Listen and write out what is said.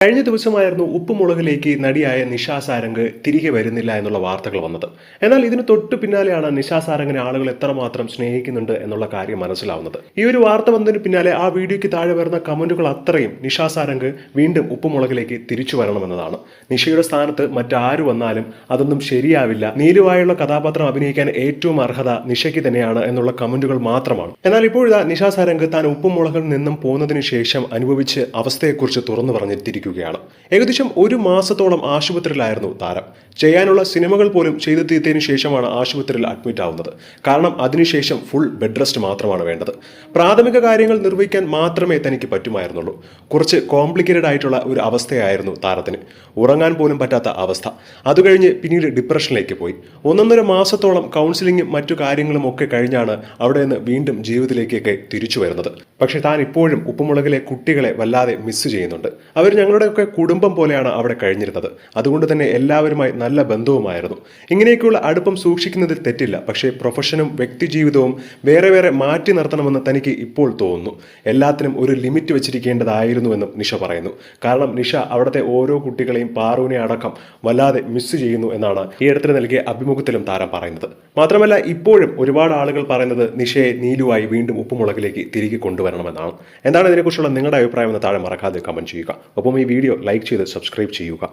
കഴിഞ്ഞ ദിവസമായിരുന്നു ഉപ്പുമുളകിലേക്ക് നടിയായ നിഷാ സാരംഗ് തിരികെ വരുന്നില്ല എന്നുള്ള വാർത്തകൾ വന്നത്. എന്നാൽ ഇതിന് തൊട്ടു പിന്നാലെയാണ് നിഷാ സാരംഗിനെ ആളുകൾ എത്രമാത്രം സ്നേഹിക്കുന്നുണ്ട് എന്നുള്ള കാര്യം മനസ്സിലാവുന്നത്. ഈ ഒരു വാർത്ത വന്നതിന് പിന്നാലെ ആ വീഡിയോയ്ക്ക് താഴെ വരുന്ന കമന്റുകൾ അത്രയും നിഷാ സാരംഗ് വീണ്ടും ഉപ്പുമുളകിലേക്ക് തിരിച്ചു വരണമെന്നതാണ്. നിഷയുടെ സ്ഥാനത്ത് മറ്റാര് വന്നാലും അതൊന്നും ശരിയാവില്ല. നീലുവായുള്ള കഥാപാത്രം അഭിനയിക്കാൻ ഏറ്റവും അർഹത നിഷയ്ക്ക് തന്നെയാണ് എന്നുള്ള കമന്റുകൾ മാത്രമാണ്. എന്നാൽ ഇപ്പോഴിതാ നിഷാ സാരംഗ് താൻ ഉപ്പുമുളകിൽ നിന്നും പോകുന്നതിന് ശേഷം അനുഭവിച്ച് അവസ്ഥയെക്കുറിച്ച് തുറന്നു പറഞ്ഞിരിക്കുകയാണ് ഏകദേശം ഒരു മാസത്തോളം ആശുപത്രിയിലായിരുന്നു താരം. ചെയ്യാനുള്ള സിനിമകൾ പോലും ചെയ്തു തീർത്തതിന് ശേഷമാണ് ആശുപത്രിയിൽ അഡ്മിറ്റ് ആവുന്നത്. കാരണം അതിനുശേഷം ഫുൾ ബെഡ് റെസ്റ്റ് മാത്രമാണ് വേണ്ടത്. പ്രാഥമിക കാര്യങ്ങൾ നിർവഹിക്കാൻ മാത്രമേ തനിക്ക് പറ്റുമായിരുന്നുള്ളൂ. കുറച്ച് കോംപ്ലിക്കേറ്റഡ് ആയിട്ടുള്ള ഒരു അവസ്ഥയായിരുന്നു താരത്തിന്. ഉറങ്ങാൻ പോലും പറ്റാത്ത അവസ്ഥ. അതുകഴിഞ്ഞ് പിന്നീട് ഡിപ്രഷനിലേക്ക് പോയി. ഒന്നൊന്നര മാസത്തോളം കൗൺസിലിങ്ങും മറ്റു കാര്യങ്ങളും ഒക്കെ കഴിഞ്ഞാണ് അവിടെ നിന്ന് വീണ്ടും ജീവിതത്തിലേക്കൊക്കെ തിരിച്ചു വരുന്നത്. പക്ഷേ താൻ ഇപ്പോഴും ഉപ്പുമുളകിലെ കുട്ടികളെ വല്ലാതെ മിസ് ചെയ്യുന്നുണ്ട്. അവർ ഞങ്ങളുടെയൊക്കെ കുടുംബം പോലെയാണ് അവിടെ കഴിഞ്ഞിരുന്നത്. അതുകൊണ്ട് തന്നെ എല്ലാവരുമായി നല്ല ബന്ധവുമായിരുന്നു. ഇങ്ങനെയൊക്കെയുള്ള അടുപ്പം സൂക്ഷിക്കുന്നതിൽ തെറ്റില്ല. പക്ഷേ പ്രൊഫഷനും വ്യക്തിജീവിതവും വേറെ വേറെ മാറ്റി നിർത്തണമെന്ന് തനിക്ക് ഇപ്പോൾ തോന്നുന്നു. എല്ലാത്തിനും ഒരു ലിമിറ്റ് വെച്ചിരിക്കേണ്ടതായിരുന്നുവെന്നും നിഷ പറയുന്നു. കാരണം നിഷ അവിടുത്തെ ഓരോ കുട്ടികളെയും പാറുവിനെ അടക്കം വല്ലാതെ മിസ് ചെയ്യുന്നു എന്നാണ് ഈ ഇടത്തിന് നൽകിയ അഭിമുഖത്തിലും താരം പറയുന്നത്. മാത്രമല്ല ഇപ്പോഴും ഒരുപാട് ആളുകൾ പറയുന്നത് നിഷയെ നീലുവായി വീണ്ടും ഉപ്പുമുളകിലേക്ക് തിരികെ കൊണ്ടുവരണമെന്നാണ്. എന്താണ് ഇതിനെക്കുറിച്ചുള്ള നിങ്ങളുടെ അഭിപ്രായം എന്ന് താഴെ മറക്കാതെ കമന്റ് ചെയ്യുക. ഒപ്പം ഈ വീഡിയോ ലൈക്ക് ചെയ്ത് സബ്സ്ക്രൈബ് ചെയ്യുക.